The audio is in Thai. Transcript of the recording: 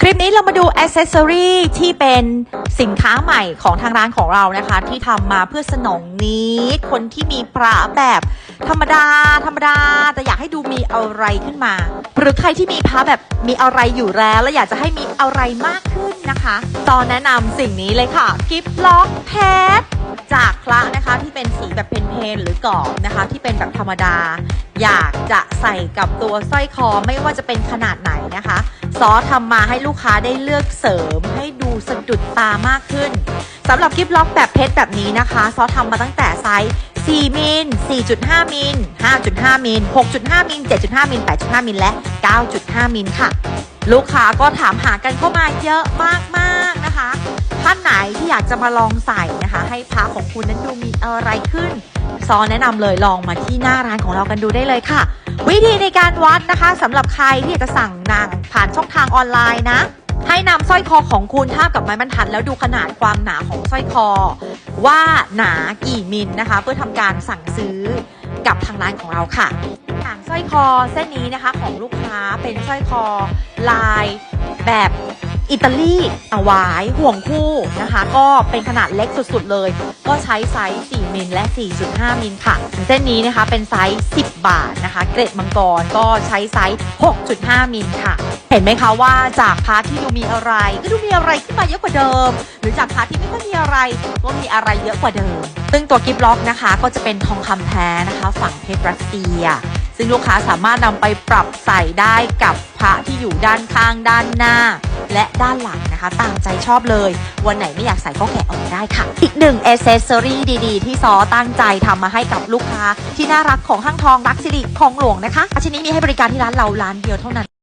คลิปนี้เรามาดูอ c เซสซอรีที่เป็นสินค้าใหม่ของทางร้านของเรานะคะ ที่ทำมาเพื่อสนองนิดคนที่มีพระแบบธรรมดา ธรรมดา แต่อยากให้ดูมีอะไรขึ้นมา หรือใครที่มีพระแบบมีอะไรอยู่แล้ว และอยากจะให้มีอะไรมากขึ้นนะคะ ตอนแนะนำสิ่งนี้เลยค่ะกิฟต์ล็อกแพดจากพระนะคะที่เป็นสีแบบเพนๆหรือกรอบนะคะ ที่เป็นแบบธรรมดา อยากจะใส่กับตัวสร้อยคอไม่ว่าจะเป็นขนาดไหนนะคะ ซอสทำมาให้ลูกค้าได้เลือกเสริม ให้ดูสะดุดตามากขึ้นสำหรับกิฟต์ล็อกแบบเพชรแบบนี้นะคะ ซอสทำมาตั้งแต่ไซส์4มิล4.5มิล5.5มิล6.5มิล7.5มิล8.5มิลและ 9.5มิลค่ะ ลูกค้าก็ถามหากันเข้ามาเยอะมากๆนะคะ ท่านไหนที่อยากจะมาลองใส่นะคะ ให้พระของคุณนั้นดูมีอะไรขึ้น ซอแนะนำเลยลองมาที่หน้าร้านของเรากันดูได้เลยค่ะ วิธีในการวัดนะคะสำหรับใครที่อยากจะสั่งนางผ่านช่องทางออนไลน์นะ ให้นำสร้อยคอของคุณทาบกับไม้บรรทัด แล้วดูขนาดความหนาของสร้อยคอ ว่าหนากี่มิลนะคะ เพื่อทำการสั่งซื้อกับทางร้านของเราค่ะอย่างสร้อยคอเส้นนี้นะคะของลูกค้าเป็นสร้อยคอลายแบบ อิตาลีเอาไว้ห่วงคู่นะคะ ก็เป็นขนาดเล็กสุดๆเลย ก็ใช้ไซส์ 4 มิลและ 4.5 มิลค่ะ เส้นนี้นะคะเป็นไซส์ 10 บาทนะคะ เกรดมังกรก็ใช้ไซส์ 6.5 มิลค่ะ เห็นไหมคะว่าจากพาร์ทที่ดูมีอะไร ก็ดูมีอะไรขึ้นมาเยอะกว่าเดิม หรือจากพาร์ทที่ไม่ค่อยมีอะไรก็มีอะไรเยอะกว่าเดิม ซึ่งตัวกิฟต์ล็อกนะคะก็จะเป็นทองคำแท้นะคะ ฝั่งเพชรรัสเซียซึ่งลูกค้าสามารถนำไปปรับใส่ได้กับพระที่อยู่ด้านข้างด้านหน้า และด้านหลังนะคะตามใจชอบเลย วันไหนไม่อยากใส่ก็แกะออกได้ค่ะ อีกหนึ่งเอเซสซอรี่ดีๆ ที่ซอตั้งใจทำมาให้กับลูกค้า ที่น่ารักของห้างทองรักสิริคลองหลวงนะคะชิ้นนี้มีให้บริการที่ร้านเราร้านเดียวเท่านั้น